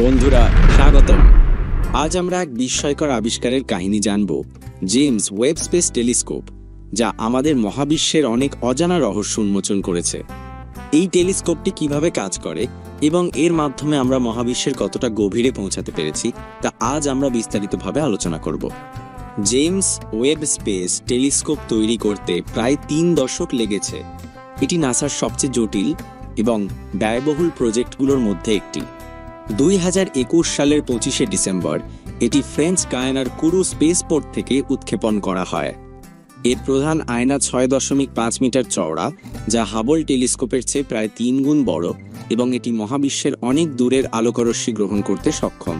বন্ধুরা, স্বাগতম। আজ আমরা এক বিস্ময়কর আবিষ্কারের কাহিনী জানব, জেমস ওয়েব স্পেস টেলিস্কোপ, যা আমাদের মহাবিশ্বের অনেক অজানা রহস্য উন্মোচন করেছে। এই টেলিস্কোপটি কীভাবে কাজ করে এবং এর মাধ্যমে আমরা মহাবিশ্বের কতটা গভীরে পৌঁছাতে পেরেছি, তা আজ আমরা বিস্তারিতভাবে আলোচনা করব। জেমস ওয়েব স্পেস টেলিস্কোপ তৈরি করতে প্রায় তিন দশক লেগেছে। এটি নাসার সবচেয়ে জটিল এবং ব্যয়বহুল প্রজেক্টগুলোর মধ্যে একটি। দুই হাজার একুশ সালের পঁচিশে ডিসেম্বর, এটি ফ্রেঞ্চ গায়ানার কুরু স্পেসপোর্ট থেকে উৎক্ষেপণ করা হয়। এর প্রধান আয়না ছয় দশমিক পাঁচ মিটার চওড়া, যা হাবল টেলিস্কোপের চেয়ে প্রায় তিন গুণ বড় এবং এটি মহাবিশ্বের অনেক দূরের আলোকরশ্মি গ্রহণ করতে সক্ষম।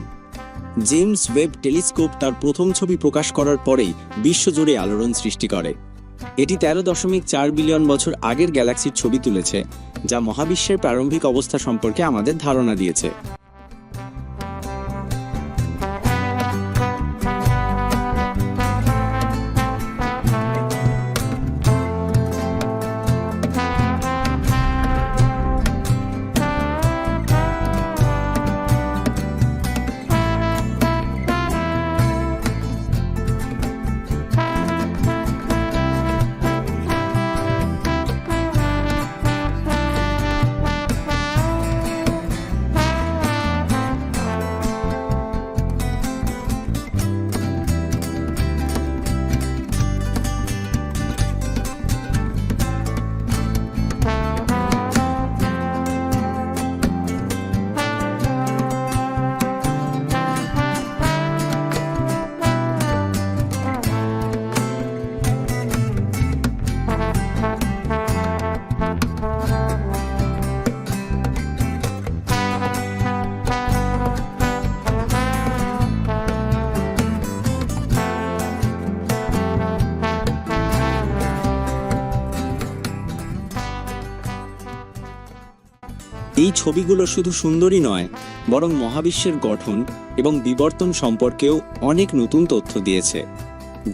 জেমস ওয়েব টেলিস্কোপ তার প্রথম ছবি প্রকাশ করার পরেই বিশ্বজুড়ে আলোড়ন সৃষ্টি করে। এটি তেরো দশমিক চার বিলিয়ন বছর আগের গ্যালাক্সির ছবি তুলেছে, যা মহাবিশ্বের প্রারম্ভিক অবস্থা সম্পর্কে আমাদের ধারণা দিয়েছে। এই ছবিগুলো শুধু সুন্দরই নয়, বরং মহাবিশ্বের গঠন এবং বিবর্তন সম্পর্কেও অনেক নতুন তথ্য দিয়েছে।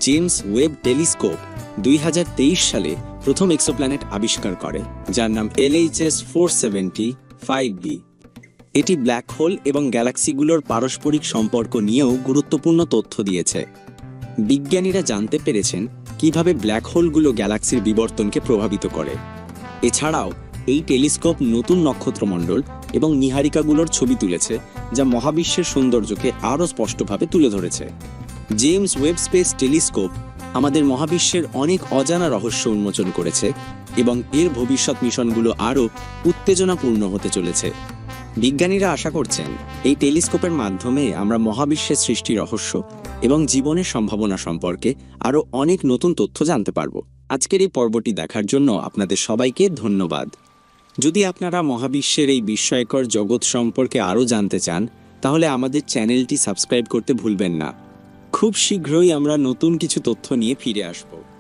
জেমস ওয়েব টেলিস্কোপ দুই হাজার তেইশ সালে প্রথম এক্সোপ্ল্যানেট আবিষ্কার করে, যার নাম LHS four seventy five B. এটি ব্ল্যাক হোল এবং গ্যালাক্সিগুলোর পারস্পরিক সম্পর্ক নিয়েও গুরুত্বপূর্ণ তথ্য দিয়েছে। বিজ্ঞানীরা জানতে পেরেছেন কীভাবে ব্ল্যাক হোলগুলো গ্যালাক্সির বিবর্তনকে প্রভাবিত করে। এছাড়াও এই টেলিস্কোপ নতুন নক্ষত্রমণ্ডল এবং নীহারিকাগুলোর ছবি তুলেছে, যা মহাবিশ্বের সৌন্দর্যকে আরও স্পষ্টভাবে তুলে ধরেছে। জেমস ওয়েব স্পেস টেলিস্কোপ আমাদের মহাবিশ্বের অনেক অজানা রহস্য উন্মোচন করেছে এবং এর ভবিষ্যৎ মিশনগুলো আরও উত্তেজনাপূর্ণ হতে চলেছে। বিজ্ঞানীরা আশা করছেন, এই টেলিস্কোপের মাধ্যমে আমরা মহাবিশ্বের সৃষ্টি রহস্য এবং জীবনের সম্ভাবনা সম্পর্কে আরও অনেক নতুন তথ্য জানতে পারব। আজকের এই পর্বটি দেখার জন্য আপনাদের সবাইকে ধন্যবাদ। যদি আপনারা মহাবিশ্বের এই বিস্ময়কর জগৎ সম্পর্কে আরও জানতে চান, তাহলে আমাদের চ্যানেলটি সাবস্ক্রাইব করতে ভুলবেন না। খুব শীঘ্রই আমরা নতুন কিছু তথ্য নিয়ে ফিরে আসব।